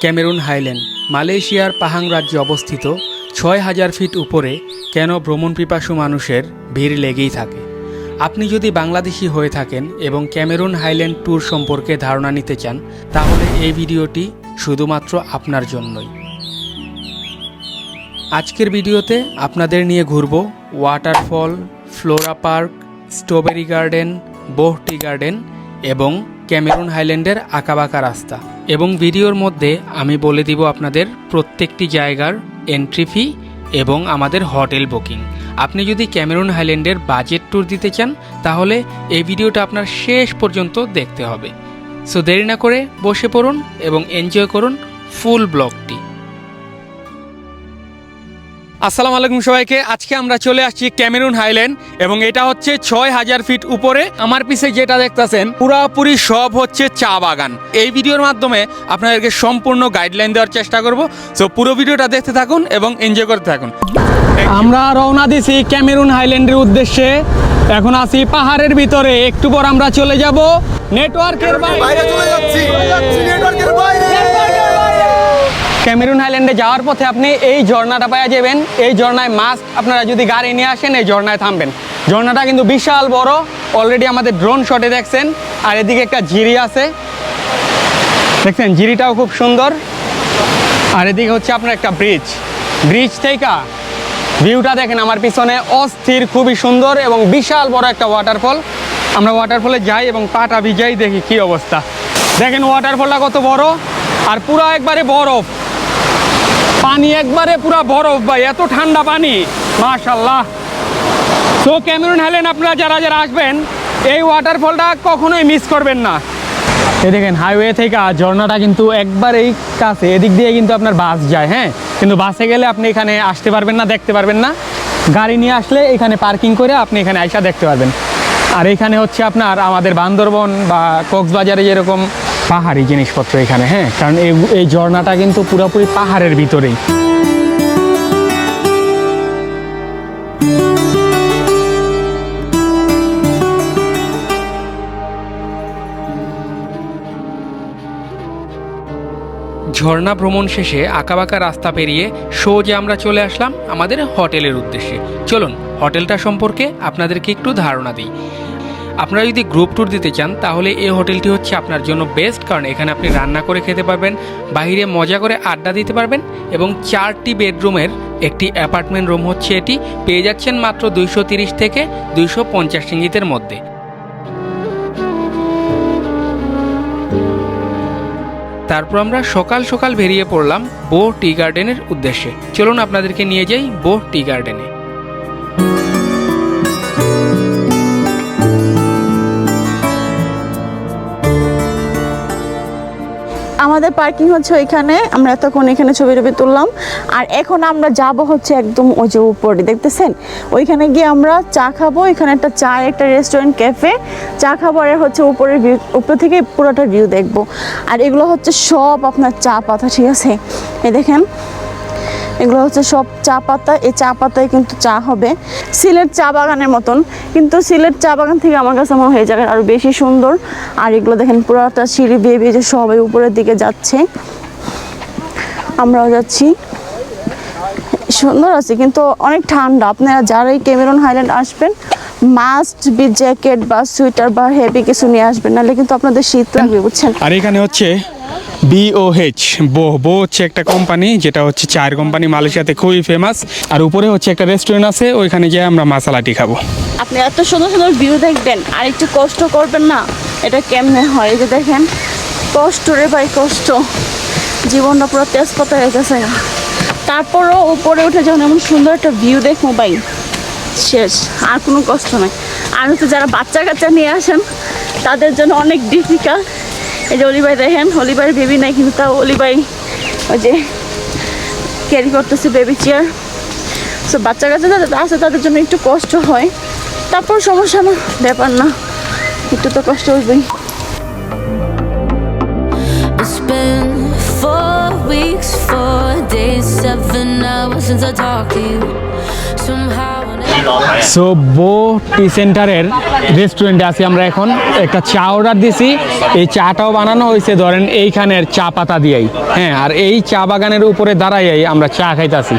Cameroon highland, মালয়েশিয়ার Pahang রাজ্যে অবস্থিত, ছয় হাজার ফিট উপরে কেন ভ্রমণ পিপাসু মানুষের ভিড় লেগেই থাকে। আপনি যদি বাংলাদেশি হয়ে থাকেন এবং ক্যামেরুন হাইল্যান্ড ট্যুর সম্পর্কে ধারণা নিতে চান, তাহলে এই ভিডিওটি শুধুমাত্র আপনার জন্যই। আজকের ভিডিওতে আপনাদের নিয়ে ঘুরব waterfall, flora park, strawberry garden, Boh garden এবং ক্যামেরুন হাইল্যান্ডের আঁকাবাঁকা রাস্তা। এবং ভিডিওর মধ্যে আমি বলে দিব আপনাদের প্রত্যেকটি জায়গার এন্ট্রি ফি এবং আমাদের হোটেল বুকিং আপনি যদি ক্যামেরুন হাইল্যান্ডের বাজেট ট্যুর দিতে চান, তাহলে এই ভিডিওটা আপনার শেষ পর্যন্ত দেখতে হবে। সো দেরি না করে বসে পড়ুন এবং এনজয় করুন ফুল ব্লগটি আসসালামু আলাইকুম সবাইকে। আজকে আমরা চলে আসছি ক্যামেরুন হাইল্যান্ড এবং এটা হচ্ছে ছয় হাজার ফিট উপরে। আমার পিছে যেটা দেখতাছেন, পুরাপুরি সব হচ্ছে চা বাগান। এই ভিডিওর মাধ্যমে আপনাদেরকে সম্পূর্ণ গাইডলাইন দেওয়ার চেষ্টা করব। সো পুরো ভিডিওটা দেখতে থাকুন এবং এনজয় করতে থাকুন। আমরা রওনা দিছি ক্যামেরুন হাইল্যান্ডের উদ্দেশ্যে। এখন আছি পাহাড়ের ভিতরে। একটু পর আমরা চলে যাব। নেটওয়ার্কের বাইরে। চলে যাচ্ছি। নেটওয়ার্কের বাইরে। ক্যামেরুন হাইল্যান্ডে যাওয়ার পথে আপনি এই ঝর্ণাটা পাওয়া যাবেন। এই ঝর্ণায় মাছ আপনারা যদি গাড়ি নিয়ে আসেন, এই ঝর্ণায় থামবেন। ঝর্ণাটা কিন্তু বিশাল বড়। অলরেডি আমাদের ড্রোন শটে দেখছেন। আর এদিকে একটা ঝিরি আছে। দেখছেন? ঝিরিটাও খুব সুন্দর। আর এদিকে হচ্ছে আপনার একটা ব্রিজ ব্রিজ থেকে ভিউটা দেখেন আমার পিছনে। অস্থির, খুবই সুন্দর এবং বিশাল বড় একটা ওয়াটারফল আমরা ওয়াটারফলে যাই এবং পাটা ভিজাই দেখি কি অবস্থা। দেখেন ওয়াটারফলটা কত বড়। আর পুরো একবারে বরফ। পানি একবারে পুরো বরফ ভাই, এত ঠান্ডা পানি। মাশাল্লাহ তো ক্যামেরুন হেলেন আপনারা যারা যারা আসবেন, এই ওয়াটারফলটা কখনোই মিস করবেন না। এই দেখেন হাইওয়ে থেকে ঝর্ণাটা কিন্তু একবারেই কাছে, এদিক দিয়ে কিন্তু আপনার বাস যায় হ্যাঁ? কিন্তু বাসে গেলে আপনি এখানে আসতে পারবেন না, দেখতে পারবেন না। গাড়ি নিয়ে আসলে এখানে পার্কিং করে আপনি এখানে আইসা দেখতে পারবেন। আর এখানে হচ্ছে আপনার আমাদের বান্দরবন বা কক্সবাজারে যেরকম পাহাড়ি জিনিসপত্র এখানে হ্যাঁ? কারণ এই ঝর্ণাটা কিন্তু পুরোপুরি পাহাড়ের ভিতরেই। ঝর্ণা ভ্রমণ শেষে আঁকাবাঁকা রাস্তা পেরিয়ে সোজা আমরা চলে আসলাম আমাদের হোটেলের উদ্দেশ্যে। চলুন, হোটেলটা সম্পর্কে আপনাদেরকে একটু ধারণা দিই। আপনারা যদি গ্রুপ ট্যুর দিতে চান, তাহলে এই হোটেলটি হচ্ছে আপনার জন্য বেস্ট কারণ এখানে আপনি রান্না করে খেতে পারবেন বাইরে মজা করে আড্ডা দিতে পারবেন, এবং চারটি বেডরুমের একটি অ্যাপার্টমেন্ট রুম হচ্ছে এটি, পেয়ে যাচ্ছেন মাত্র দুইশো থেকে দুইশো পঞ্চাশ মধ্যে। তারপর আমরা সকাল সকাল বেরিয়ে পড়লাম বো টি গার্ডেনের উদ্দেশ্যে। চলুন আপনাদেরকে নিয়ে যাই বো টি গার্ডেনে। আমাদের পার্কিং হচ্ছে ওইখানে। আমরা এতক্ষণ এখানে ছবি টবি তুললাম। আর এখন আমরা যাব হচ্ছে একদম ওই যে উপরে, দেখতেছেন? ওইখানে গিয়ে আমরা চা খাব। এখানে একটা চা, একটা রেস্টুরেন্ট ক্যাফে চা খাব আর হচ্ছে উপরের ভিউ উপর থেকে পুরোটা ভিউ দেখব। আর এগুলো হচ্ছে সব আপনার চা পাতা, ঠিক আছে? এ দেখেন এগুলো হচ্ছে সব চা পাতা, এই চা পাতায় কিন্তু চা হবে। সিলেট চা বাগানের মতন। কিন্তু সিলেট চা বাগান থেকে আমার কাছে মনে হয় জায়গাটা আরও বেশি সুন্দর। আর এগুলো দেখেন পুরোটা সিঁড়ি বেয়ে বেয়ে যে সবাই উপরের দিকে যাচ্ছে। আমরাও যাচ্ছি। সুন্দর আছে, কিন্তু অনেক ঠান্ডা। আপনারা যারাই ক্যামেরন হাইল্যান্ড আসবেন, মাস্ট বি জ্যাকেট বা সোয়েটার বা হেভি কিছু নিয়ে আসবেন। নাহলে কিন্তু আপনাদের শীত লাগবে, বুঝছেন? আর এখানে হচ্ছে বিওএইচ বো বো হচ্ছে একটা কোম্পানি যেটা হচ্ছে চায়ের কোম্পানি মালয়েশিয়াতে খুবই ফেমাস আর উপরে হচ্ছে একটা রেস্টুরেন্ট আছে, ওইখানে গিয়ে আমরা মাসালাটি খাব। আপনি এত সুন্দর সুন্দর ভিউ দেখবেন, আর একটু কষ্ট করবেন না, এটা কেমনে হয় যে দেখেন। কষ্ট রে ভাই, কষ্ট। জীবনটা পুরো তেজপাতা হয়ে গেছে। তারপরও উপরে উঠে যখন এমন সুন্দর একটা ভিউ দেখব ভাই, শেষ, আর কোনো কষ্ট নাই। আর হচ্ছে যারা বাচ্চা কাচ্চা নিয়ে আসেন, তাদের জন্য অনেক ডিফিকাল্ট এই যে অলিভাই দেখেন অলিভাইয়ের বেবি নাই কিন্তু তাও অলিভাই ওই যে ক্যারি করতেছে বেবি চেয়ার সো বাচ্চা কাচ্চা যাদের আছে তাদের জন্য একটু কষ্ট হয়। তারপর সমস্যা না ব্যাপার না। একটু তো কষ্ট হইবেই। Four days, seven hours since I talked to you. Somehow, so Boh tea সেন্টারের রেস্টুরেন্টে আছি আমরা এখন। একটা চা অর্ডার দিছি। এই চাটাও বানানো হয়েছে, ধরেন এইখানের চা পাতা দিয়েই। হ্যাঁ আর এই চা বাগানের উপরে দাঁড়াইয়াই আমরা চা খাইতাছি।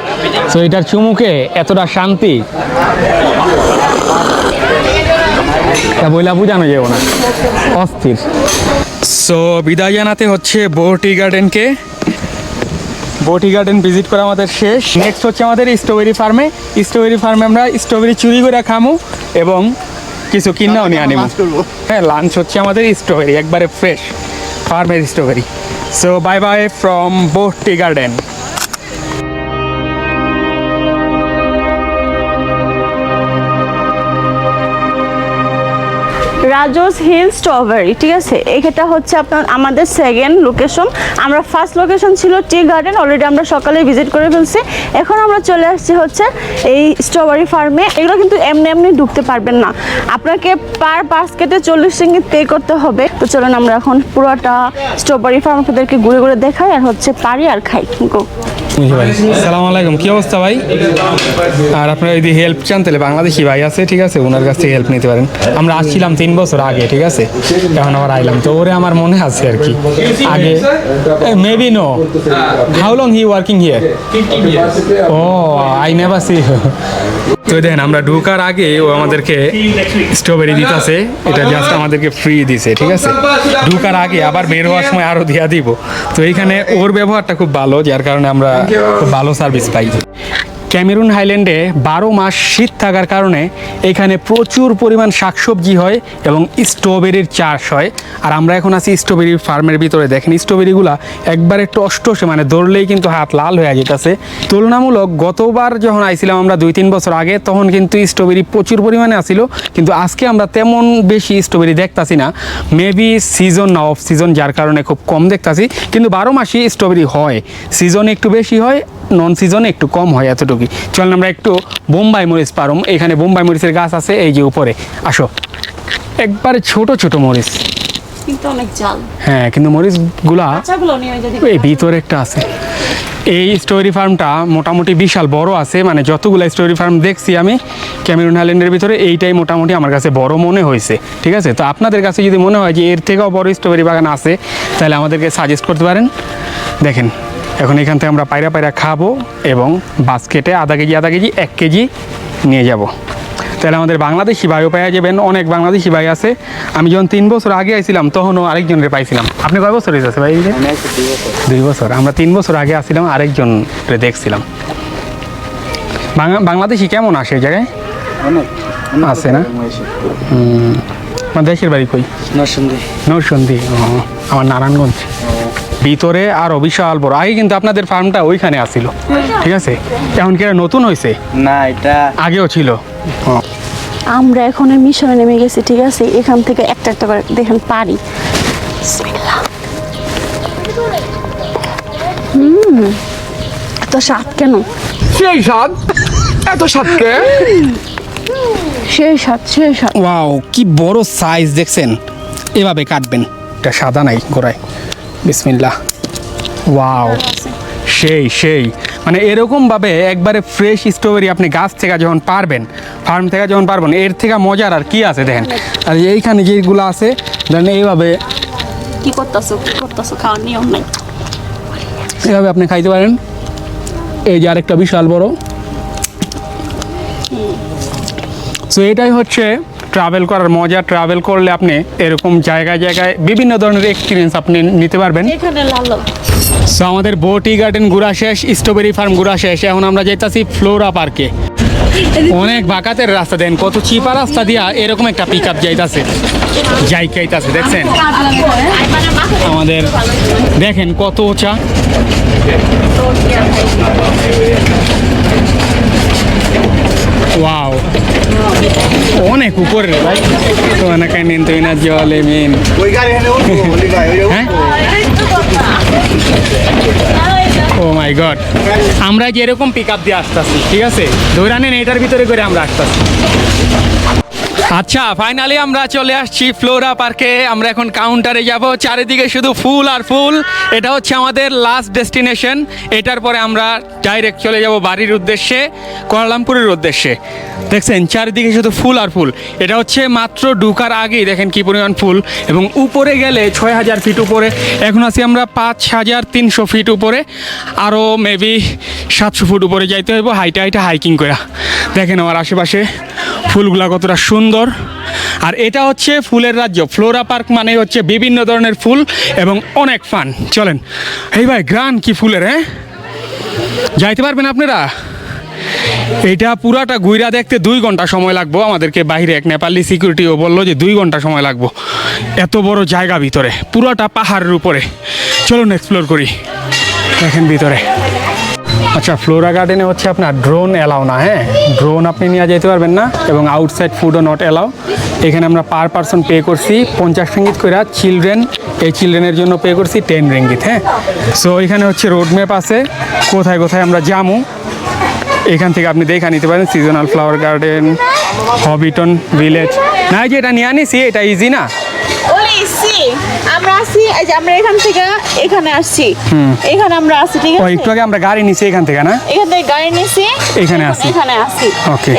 সো এটার চুমুকে এতটা শান্তি। তা বইলা বুঝানো যাব না। অস্থির। সো বিদায় জানাতে হচ্ছে বোটি গার্ডেনকে বোটি গার্ডেন ভিজিট করা আমাদের শেষ। নেক্সট হচ্ছে আমাদের স্ট্রবেরি ফার্মে স্ট্রবেরি ফার্মে আমরা স্ট্রবেরি চুরি করে খামু এবং কিছু কিনাও নিয়ে আনিমু। হ্যাঁ লাঞ্চ হচ্ছে আমাদের স্ট্রবেরি একবারে ফ্রেশ ফার্মের strawberry so bye bye from Boh garden. Raju's hill strawberry, ঠিক আছে? এটা হচ্ছে আপনার আমাদের সেকেন্ড লোকেশন আমরা ফার্স্ট লোকেশন ছিল টি গার্ডেন অলরেডি আমরা সকালে ভিজিট করে ফেলছি। এখন আমরা চলে আসছি হচ্ছে এই স্ট্রবেরি ফার্মে এগুলো কিন্তু এমনি এমনি ঢুকতে পারবেন না। আপনাকে পার বাস্কেটে চল্লিশ রিঙ্গিত পে করতে হবে। তো চলুন আমরা এখন পুরোটা স্ট্রবেরি ফার্ম আপনাদেরকে ঘুরে ঘুরে দেখাই, আর হচ্ছে পারি আর খাই। গো। ভাই সালাম আলাইকুম। কি অবস্থা ভাই? আর আপনারা যদি হেল্প চান তাহলে বাংলাদেশি ভাই আছে ঠিক আছে? ওনার কাছ থেকে হেল্প নিতে পারেন। আমরা আসছিলাম তিন বছর আগে ঠিক আছে? এখন আবার আইলাম। তো ওরে আমার মনে আছে আর কি। আগে maybe no how long he working here oh I never see তো দেখেন, আমরা ঢোকার আগে ও আমাদেরকে স্ট্রবেরি দিতেছে। এটা জাস্ট আমাদেরকে ফ্রি দিছে, ঠিক আছে? ঢোকার আগে আবার বের হওয়ার সময় আরও দিয়া দিব। তো এখানে ওর ব্যবহারটা খুব ভালো, যার কারণে আমরা খুব ভালো সার্ভিস পাই। ক্যামেরুন হাইল্যান্ডে বারো মাস শীত থাকার কারণে এখানে প্রচুর পরিমাণ শাকসবজি হয় এবং স্ট্রবেরির চাষ হয়। আর আমরা এখন আছি স্ট্রবেরি ফার্মের ভিতরে। দেখেন স্ট্রবেরিগুলা একবারে টসটসে মানে ধরলেই কিন্তু হাত লাল হয়ে যেতেছে। তুলনামূলক গতবার যখন আইছিলাম আমরা দুই তিন বছর আগে, তখন কিন্তু স্ট্রবেরি প্রচুর পরিমাণে আসিল কিন্তু আজকে আমরা তেমন বেশি স্ট্রবেরি দেখতাছি না। মেবি সিজন না অফ সিজন যার কারণে খুব কম দেখতাছি। কিন্তু বারো মাসই স্ট্রবেরি হয়। সিজন একটু বেশি হয় নন সিজনে একটু কম হয় এতটুকুই চলেন আমরা একটু বোম্বাই মরিচ পারম। এখানে বোম্বাই মরিচের গাছ আছে এই যে উপরে। আসো। একবারে ছোট ছোট মরিচ। কিন্তু অনেক জাল। হ্যাঁ কিন্তু মরিচগুলা এই ভিতরে একটা আছে। এই স্টোরি ফার্মটা মোটামুটি বিশাল বড় আছে। মানে যতগুলো স্টোরি ফার্ম দেখছি আমি ক্যামেরুন হাইল্যান্ডের ভিতরে এইটাই মোটামুটি আমার কাছে বড় মনে হয়েছে। ঠিক আছে? তো আপনাদের কাছে যদি মনে হয় যে এর থেকেও বড় স্ট্রবেরি বাগান আছে তাহলে আমাদেরকে সাজেস্ট করতে পারেন। দেখেন। এখন এখান থেকে আমরা পায়রা পায়রা খাব এবং বাস্কেটে আধা কেজি আধা কেজি এক কেজি নিয়ে যাব। তাহলে আমাদের বাংলাদেশি ভাইও পাওয়া যাবেন অনেক বাংলাদেশি ভাই আছে। আমি যখন তিন বছর আগে আইছিলাম তখনও আরেকজনের পাইছিলাম। আপনি কয় বছর হয়েছে ভাই? দুই বছর। আমরা তিন বছর আগে আসছিলাম আরেকজন দেখছিলাম। বাংলা- বাংলাদেশি কেমন আসে এই জায়গায়? আছে না। আমার দেশের বাড়ি কই? নরসন্দী ও, আমার নারায়ণগঞ্জ। ভিতরে আরও বিশাল বড়। আগে কিন্তু আপনাদের ফার্মটা ওইখানে আসছিল ঠিক আছে? এখন কি এটা নতুন হয়েছে না এটা আগেও ছিল। আমরা এখন এই মিশনে নেমে গেছি ঠিক আছে? এখান থেকে একটা একটা করে দেখেন পারি বিসমিল্লাহ। হুম এত স্বাদ কেন? সেই স্বাদ? এত স্বাদকে সেই স্বাদ সেই স্বাদ। ওয়াও কি বড় সাইজ দেখছেন। এভাবে কাটবেন। এটা সাদা নাই গোড়ায়। বিসমিল্লাহ। ওয়াও। সেই সেই। মানে এরকমভাবে একবারে ফ্রেশ স্ট্রবেরি আপনি গাছ থেকে যখন পারবেন ফার্ম থেকে যখন পারবেন এর থেকে মজার আর কি আছে দেখেন? আর এইখানে যেগুলো আছে ধরেন এইভাবে কি করতেছো? কি করতেছো? খাওয়ার নিয়ম নাই। এভাবে আপনি খাইতে পারেন। এই যে আরেকটা বিশাল বড়। সো এটাই হচ্ছে ট্রাভেল করার মজা ট্রাভেল করলে আপনি এরকম জায়গায় জায়গায় বিভিন্ন ধরনের এক্সপিরিয়েন্স আপনি নিতে পারবেন। সো আমাদের বোটি গার্ডেন ঘোরা শেষ স্ট্রবেরি ফার্ম ঘোরা শেষ। এখন আমরা যাইতাছি ফ্লোরা পার্কে অনেক বাঁকাতের রাস্তা দেন কত চিপা রাস্তা দিয়া এরকম একটা পিক আপ যাইতাছে। যাই যাইতাছে দেখছেন? আমাদের দেখেন কত উঁচা। ওয়াও অনেক উপরে ভাই। তো অনেক নিন তুই না জলে মেন ও মাই গড আমরা যেরকম পিক আপ দিয়ে আসতেছি ঠিক আছে? ধরে নেন এটার ভিতরে করে আমরা আসতেছি। আচ্ছা ফাইনালি আমরা চলে আসছি ফ্লোরা পার্কে আমরা এখন কাউন্টারে যাব। চারিদিকে শুধু ফুল আর ফুল। এটা হচ্ছে আমাদের লাস্ট ডেস্টিনেশন এটার পরে আমরা ডাইরেক্ট চলে যাব বাড়ির উদ্দেশ্যে কোয়ালামপুরের উদ্দেশ্যে। দেখছেন? চারিদিকে শুধু ফুল আর ফুল। এটা হচ্ছে মাত্র ঢুকার আগেই দেখেন কি পরিমাণ ফুল। এবং উপরে গেলে ছয় হাজার ফিট উপরে। এখন আছি আমরা পাঁচ হাজার তিনশো ফিট উপরে। আরও মেবি সাতশো ফুট উপরে যাইতে হইব। হাইটা হাইটা হাইকিং করা দেখেন আমার আশেপাশে। ফুলগুলা কতটা সুন্দর। আর এটা হচ্ছে ফুলের রাজ্য। ফ্লোরা পার্ক মানে হচ্ছে বিভিন্ন ধরনের ফুল এবং অনেক ফান। চলেন। এই ভাই, গ্রান কি ফুলের হ্যাঁ? যাইতে পারবেন আপনারা? এটা পুরাটা গুইরা দেখতে দুই ঘণ্টা সময় লাগবো। আমাদেরকে বাইরে এক নেপালি সিকিউরিটিও বলল যে দুই ঘণ্টা সময় লাগবো। এত বড় জায়গা ভিতরে, পুরাটা পাহাড়ের উপরে। চলুন এক্সপ্লোর করি। দেখেন ভিতরে। আচ্ছা ফ্লোরা গার্ডেনে হচ্ছে আপনার ড্রোন এলাও না হ্যাঁ? ড্রোন আপনি নিয়ে যেতে পারবেন না এবং আউটসাইড ফুডও নট এলাও এখানে আমরা পার পারসন পে করছি পঞ্চাশ রিঙ্গিত করে চিলড্রেন এই চিলড্রেনের জন্য পে করছি টেন রিঙ্গিত হ্যাঁ? সো এখানে হচ্ছে রোড ম্যাপ আছে। কোথায় কোথায় আমরা যামু, এখান থেকে আপনি দেখা নিতে পারেন। Seasonal flower garden Hobbiton village না, এই যে এটা নিয়ে আনিছি, এটা ইজি না? আমরা আসছি এই যে আমরা এখান থেকে এখানে আসছি। এখানে আমরা আসছি ঠিক আছে? একটু আগে আমরা গাড়ি নিছি এখান থেকে না? এখান থেকে গাড়ি নিয়েছি এখানে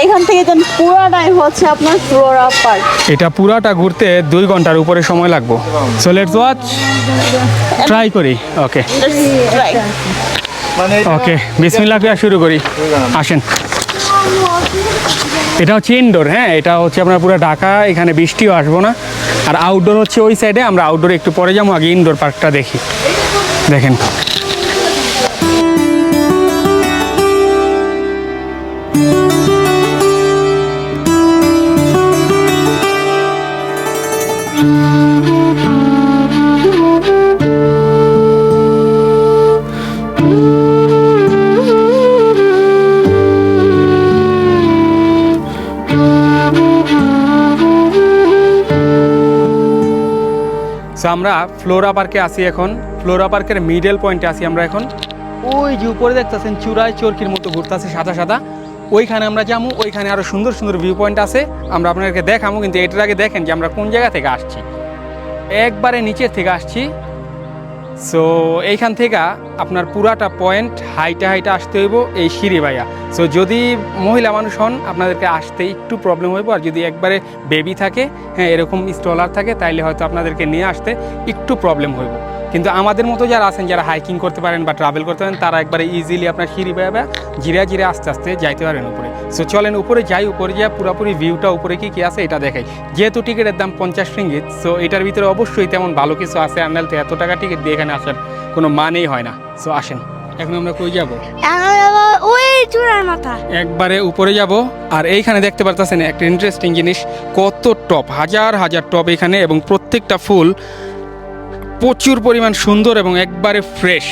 এখন থেকে দেন পুরাটাই হচ্ছে আপনার ফ্লোরা পার্ক। এটা পুরাটা ঘুরতে দুই ঘণ্টার উপরে সময় লাগবো। সো লেটস ওয়াচ ট্রাই করি। ওকে মানে ওকে বিসমিল্লাহ শুরু করি। আসেন। এটা হচ্ছে ইনডোর হ্যাঁ এটা হচ্ছে আপনার পুরো ঢাকা, এখানে বৃষ্টিও আসব না। আর আউটডোর হচ্ছে ওই সাইডে আমরা আউটডোর একটু পরে যাব, আগে ইনডোর পার্কটা দেখি। দেখেন। সো আমরা ফ্লোরা পার্কে আসি এখন। ফ্লোরা পার্কের মিডল পয়েন্টে আসি আমরা এখন। ওই যে উপরে দেখতেছেন চূড়ায় চরকির মতো ঘুরতেছে সাদা সাদা। ওইখানে আমরা যাব ওইখানে আরও সুন্দর সুন্দর ভিউ পয়েন্ট আছে। আমরা আপনাদেরকে দেখাবো কিন্তু এটার আগে দেখেন যে আমরা কোন জায়গা থেকে আসছি। একবারে নিচের থেকে আসছি। সো এইখান থেকে আপনার পুরাটা পয়েন্ট হাইটা হাইটা আসতে হইব এই সিঁড়ি ভাইয়া। সো যদি মহিলা মানুষ হন, আপনাদেরকে আসতে একটু প্রবলেম হইব। আর যদি একবারে বেবি থাকে হ্যাঁ এরকম স্টলার থাকে, তাইলে হয়তো আপনাদেরকে নিয়ে আসতে একটু প্রবলেম হইব। কিন্তু আমাদের মতো যারা আছেন যারা হাইকিং করতে পারেন বা ট্রাভেল করতে পারেন তারা একবারে ইজিলি আপনার সিঁড়ি ভাইয়া জিরা জিরে আস্তে আস্তে যাইতে পারেন উপরে। সো চলেন উপরে যাই উপরে যা পুরোপুরি ভিউটা উপরে কি কি আছে এটা দেখাই। যেহেতু টিকিটের দাম পঞ্চাশ রিঙ্গিত সো এটার ভিতরে অবশ্যই তেমন ভালো কিছু আছে। আর তো এত টাকা টিকিট দিয়ে এখানে আসার কোনো মানেই হয় না। সো আসেন। এখন আমরা কই যাব? যাব ওই চূড়ার মাথা। একবারে উপরে যাব। আর এইখানে দেখতে পারতেছেন একটা ইন্টারেস্টিং জিনিস কত টপ হাজার হাজার টপ এখানে এবং প্রত্যেকটা ফুল প্রচুর পরিমাণ সুন্দর এবং একবারে ফ্রেশ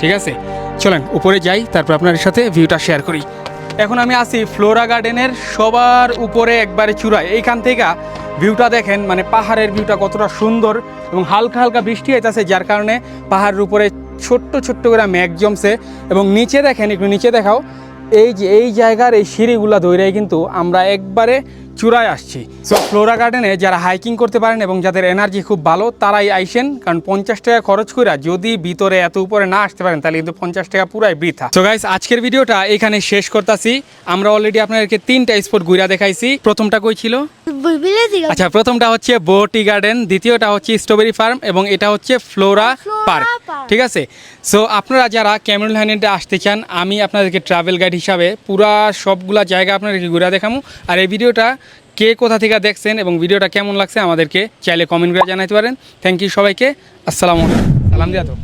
ঠিক আছে? চলেন, উপরে যাই, তারপর আপনার সাথে ভিউটা শেয়ার করি। এখন আমি আসি ফ্লোরা গার্ডেনের সবার উপরে একবারে চূড়ায়। এইখান থেকে ভিউটা দেখেন মানে পাহাড়ের ভিউটা কতটা সুন্দর এবং হালকা হালকা বৃষ্টি হইতেছে, যার কারণে পাহাড়ের উপরে ছোট্ট ছোট্ট করে মেঘ জমছে এবং নিচে দেখেন, একটু নিচে দেখাও। এই যে, এই জায়গার এই সিঁড়িগুলা ধৈরাই কিন্তু আমরা একবারে চূড়ায় আসছি। সো ফ্লোরা গার্ডেনে যারা হাইকিং করতে পারেন এবং যাদের এনার্জি খুব ভালো, তারাই আইসেন, কারণ পঞ্চাশ টাকা খরচ করে যদি ভিতরে এত উপরে না আসতে পারেন, তাহলে কিন্তু পঞ্চাশ টাকা পুরাই বৃথা। সো গাইস আজকের ভিডিওটা এখানে শেষ করতেছি। আমরা অলরেডি আপনাদেরকে তিনটা স্পট ঘুরা দেখাইছি। প্রথমটা কই ছিল? আচ্ছা প্রথমটা হচ্ছে বোটি গার্ডেন দ্বিতীয়টা হচ্ছে স্ট্রবেরি ফার্ম এবং এটা হচ্ছে ফ্লোরা পার্ক। ঠিক আছে? সো আপনারা যারা ক্যামেরুন হ্যান্ডে আসতে চান আমি আপনাদেরকে ট্রাভেল গাইড হিসাবে পুরা সবগুলা জায়গা আপনাদেরকে ঘুরে দেখাবো আর এই ভিডিওটা কে কোথা থেকে দেখছেন এবং ভিডিওটা কেমন লাগছে আমাদেরকে চাইলে কমেন্ট করে জানাতে পারেন। থ্যাংক ইউ সবাইকে। আসসালামু আলাইকুম। সালাম দিয়া তো।